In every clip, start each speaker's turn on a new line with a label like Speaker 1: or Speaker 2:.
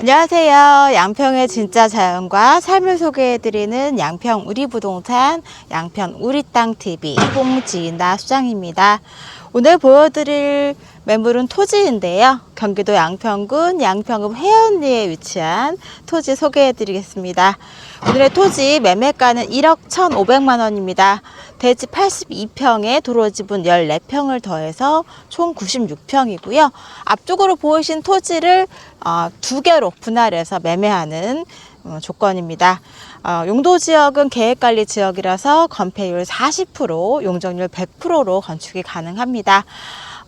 Speaker 1: 안녕하세요. 양평의 진짜 자연과 삶을 소개해드리는 양평 우리 부동산 양평 우리 땅TV 홍지나 수장입니다. 오늘 보여드릴 매물은 토지인데요. 경기도 양평군 양평읍 해연리에 위치한 토지 소개해 드리겠습니다. 오늘의 토지 매매가는 1억 1,500만 원입니다. 대지 82평에 도로 지분 14평을 더해서 총 96평이고요. 앞쪽으로 보이신 토지를 어, 두 개로 분할해서 매매하는 어, 조건입니다. 어, 용도 지역은 계획관리 지역이라서 건폐율 40%, 용적률 100%로 건축이 가능합니다.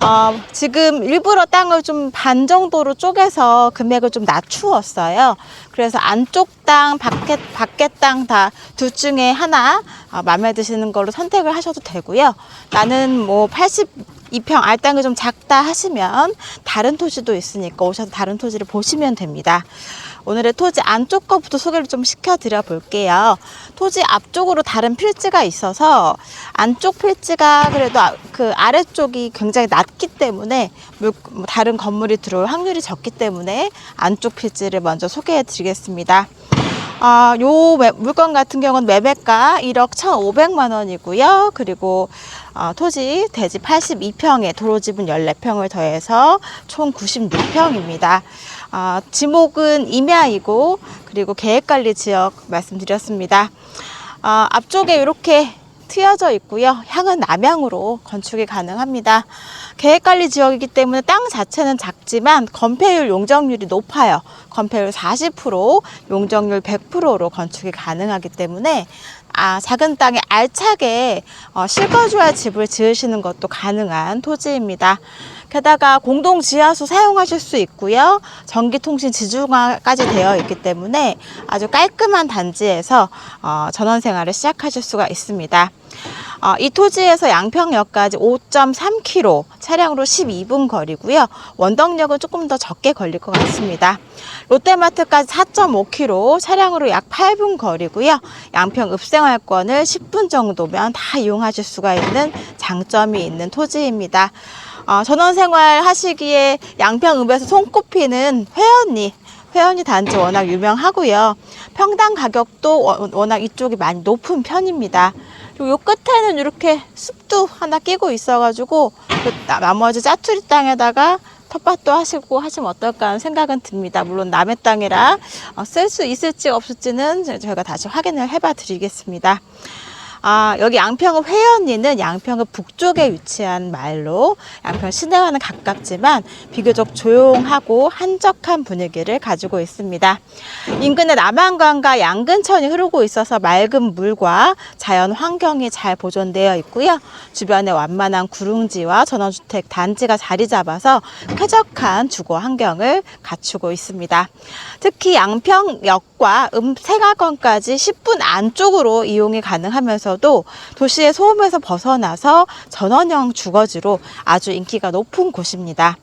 Speaker 1: 어, 지금 일부러 땅을 좀 반 정도로 쪼개서 금액을 좀 낮추었어요. 그래서 안쪽 땅, 밖에, 밖에 땅 다 둘 중에 하나 어, 마음에 드시는 걸로 선택을 하셔도 되고요. 나는 뭐 82평 알땅이 좀 작다 하시면 다른 토지도 있으니까 오셔서 다른 토지를 보시면 됩니다. 오늘의 토지 안쪽 거부터 소개를 좀 시켜드려 볼게요. 토지 앞쪽으로 다른 필지가 있어서 안쪽 필지가 그래도 아- 그 아래쪽이 굉장히 낮기 때문에 물, 뭐 다른 건물이 들어올 확률이 적기 때문에 안쪽 필지를 먼저 소개해 드리겠습니다. 아, 요 매- 물건 같은 경우는 매매가 1억 1,500만 원이고요. 그리고 어, 토지 대지 82평에 도로 지분 14평을 더해서 총 96평입니다. 아, 지목은 임야이고 그리고 계획관리 지역 말씀드렸습니다. 아, 앞쪽에 이렇게 트여져 있고요. 향은 남향으로 건축이 가능합니다. 계획관리 지역이기 때문에 땅 자체는 작지만 건폐율 용적률이 높아요. 건폐율 40%, 용적률 100%로 건축이 가능하기 때문에 아, 작은 땅에 알차게 어, 실거주할 집을 지으시는 것도 가능한 토지입니다. 게다가 공동 지하수 사용하실 수 있고요. 전기통신 지중화까지 되어 있기 때문에 아주 깔끔한 단지에서 어, 전원 생활을 시작하실 수가 있습니다. 어, 이 토지에서 양평역까지 5.3km, 차량으로 12분 거리고요. 원덕역은 조금 더 적게 걸릴 것 같습니다. 롯데마트까지 4.5km, 차량으로 약 8분 거리고요. 양평 읍생활권을 10분 정도면 다 이용하실 수가 있는 장점이 있는 토지입니다. 어, 전원생활 하시기에 양평읍에서 손꼽히는 회원리 회원이 단지 워낙 유명하고요. 평당 가격도 워- 워낙 이쪽이 많이 높은 편입니다. 요 끝에는 이렇게 숲도 하나 끼고 있어가지고 그 나- 나머지 짜투리 땅에다가 텃밭도 하시고 하시면 어떨까 하는 생각은 듭니다. 물론 남의 땅이라 어, 쓸수 있을지 없을지는 저- 저희가 다시 확인을 해봐 드리겠습니다. 아, 여기 양평읍 회원리는 양평읍 북쪽에 위치한 마을로 양평 시내와는 가깝지만 비교적 조용하고 한적한 분위기를 가지고 있습니다. 인근에 남한강과 양근천이 흐르고 있어서 맑은 물과 자연 환경이 잘 보존되어 있고요. 주변에 완만한 구릉지와 전원주택 단지가 자리 잡아서 쾌적한 주거 환경을 갖추고 있습니다. 특히 양평역과 음생활권까지 10분 안쪽으로 이용이 가능하면서 도 도시의 소음에서 벗어나서 전원형 주거지로 아주 인기가 높은 곳입니다.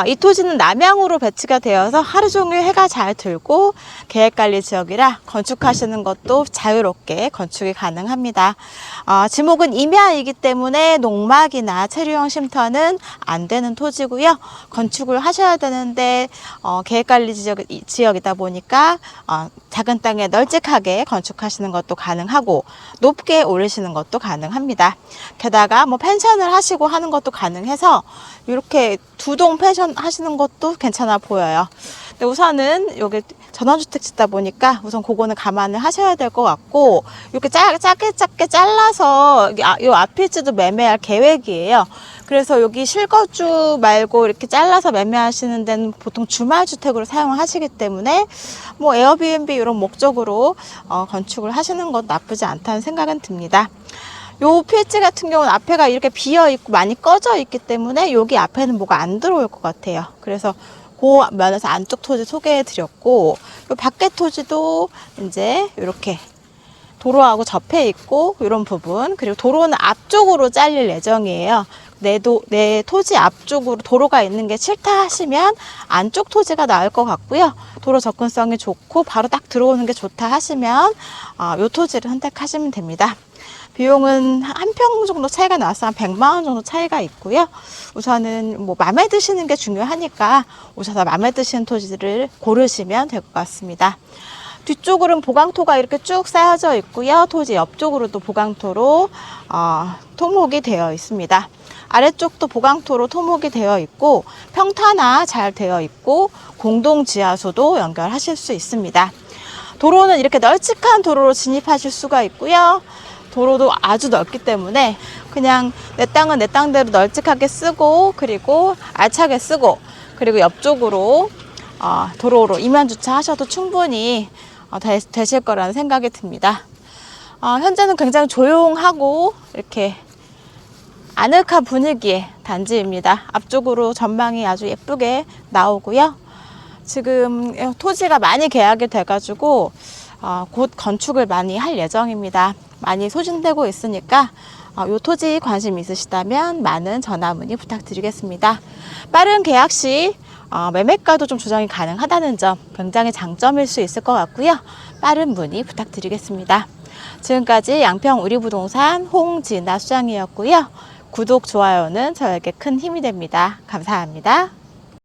Speaker 1: 아, 이 토지는 남향으로 배치가 되어서 하루 종일 해가 잘 들고 계획관리 지역이라 건축하시는 것도 자유롭게 건축이 가능합니다. 아, 지목은 임야이기 때문에 농막이나 체류형 쉼터는 안 되는 토지고요. 건축을 하셔야 되는데 어, 계획관리 지역, 지역이다 보니까 어, 작은 땅에 널찍하게 건축하시는 것도 가능하고 높게 올리시는 것도 가능합니다. 게다가 뭐 펜션을 하시고 하는 것도 가능해서 이렇게 두동 펜션 하시는 것도 괜찮아 보여요. 근데 우선은 여기 전원주택 짓다 보니까 우선 그거는 감안을 하셔야 될 것 같고 이렇게 짜, 작게 작게 잘라서 여기 아, 요 앞필지도 매매할 계획이에요. 그래서 여기 실거주 말고 이렇게 잘라서 매매하시는 데는 보통 주말 주택으로 사용하시기 때문에 뭐 에어비앤비 이런 목적으로 어, 건축을 하시는 것 나쁘지 않다는 생각은 듭니다. 요 필지 같은 경우는 앞에가 이렇게 비어 있고 많이 꺼져 있기 때문에 여기 앞에는 뭐가 안 들어올 것 같아요. 그래서 그 면에서 안쪽 토지 소개해 드렸고 요 밖에 토지도 이제 이렇게 도로하고 접해 있고 이런 부분 그리고 도로는 앞쪽으로 잘릴 예정이에요. 내 도 내 토지 앞쪽으로 도로가 있는 게 싫다 하시면 안쪽 토지가 나을 것 같고요. 도로 접근성이 좋고 바로 딱 들어오는 게 좋다 하시면 어, 요 토지를 선택하시면 됩니다. 비용은 한 평 정도 차이가 나서 한 100만 원 정도 차이가 있고요. 우선은 뭐 마음에 드시는 게 중요하니까 오셔서 마음에 드시는 토지를 고르시면 될 것 같습니다. 뒤쪽으로는 보강토가 이렇게 쭉 쌓여져 있고요. 토지 옆쪽으로도 보강토로 어, 토목이 되어 있습니다. 아래쪽도 보강토로 토목이 되어 있고 평탄화 잘 되어 있고 공동 지하수도 연결하실 수 있습니다. 도로는 이렇게 널찍한 도로로 진입하실 수가 있고요. 도로도 아주 넓기 때문에 그냥 내 땅은 내 땅대로 널찍하게 쓰고 그리고 알차게 쓰고 그리고 옆쪽으로 어, 도로로 이면 주차하셔도 충분히 어, 되, 되실 거라는 생각이 듭니다. 어, 현재는 굉장히 조용하고 이렇게 아늑한 분위기의 단지입니다. 앞쪽으로 전망이 아주 예쁘게 나오고요. 지금 토지가 많이 계약이 돼가지고 어, 곧 건축을 많이 할 예정입니다. 많이 소진되고 있으니까 어, 요 토지 관심 있으시다면 많은 전화 문의 부탁드리겠습니다. 빠른 계약 시 어, 매매가도 좀 조정이 가능하다는 점 굉장히 장점일 수 있을 것 같고요. 빠른 문의 부탁드리겠습니다. 지금까지 양평 우리부동산 홍진아 수장이었고요. 구독, 좋아요는 저에게 큰 힘이 됩니다. 감사합니다.